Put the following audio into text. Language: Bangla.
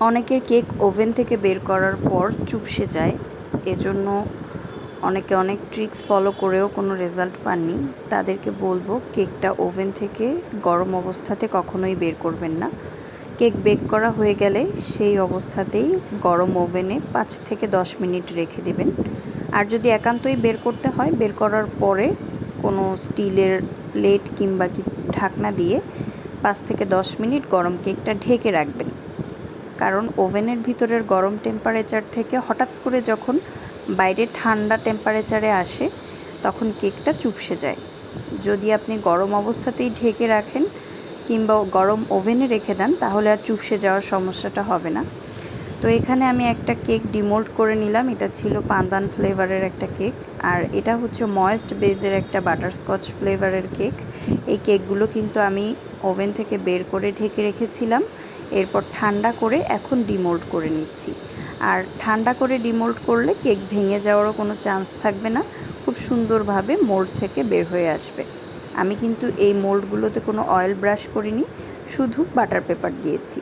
অনেকের কেক ওভেন থেকে বের করার পর চুপসে যায়। এজন্য অনেকে অনেক ট্রিক্স ফলো করেও কোনো রেজাল্ট পাননি। তাদেরকে বলব, কেকটা ওভেন থেকে গরম অবস্থাতে কখনোই বের করবেন না। কেক বেক করা হয়ে গেলে সেই অবস্থাতেই গরম ওভেনে পাঁচ থেকে দশ মিনিট রেখে দেবেন। আর যদি একান্তই বের করতে হয়, বের করার পরে কোনো স্টিলের প্লেট কিংবা কি ঢাকনা দিয়ে পাঁচ থেকে দশ মিনিট গরম কেকটা ঢেকে রাখবেন। কারণ ওভেনের ভিতরের গরম টেম্পারেচার থেকে হঠাৎ করে যখন বাইরে ঠান্ডা টেম্পারেচারে আসে, তখন কেকটা চুপসে যায়। যদি আপনি গরম অবস্থাতেই ঢেকে রাখেন কিংবা গরম ওভেনে রেখে দেন, তাহলে আর চুপসে যাওয়ার সমস্যাটা হবে না। তো এখানে আমি একটা কেক ডিমোল্ড করে নিলাম। এটা ছিল পান্দান ফ্লেভারের একটা কেক। আর এটা হচ্ছে ময়েস্ট বেজের একটা বাটারস্কচ ফ্লেভারের কেক। এই কেকগুলো কিন্তু আমি ওভেন থেকে বের করে ঢেকে রেখেছিলাম। এরপর ঠান্ডা করে এখন ডিমোল্ড করে নিচ্ছি। আর ঠান্ডা করে ডিমোল্ড করলে কেক ভেঙে যাওয়ারও কোনো চান্স থাকবে না, খুব সুন্দরভাবে মোল্ড থেকে বের হয়ে আসবে। আমি কিন্তু এই মোল্ডগুলোতে কোনো অয়েল ব্রাশ করিনি, শুধু বাটার পেপার দিয়েছি।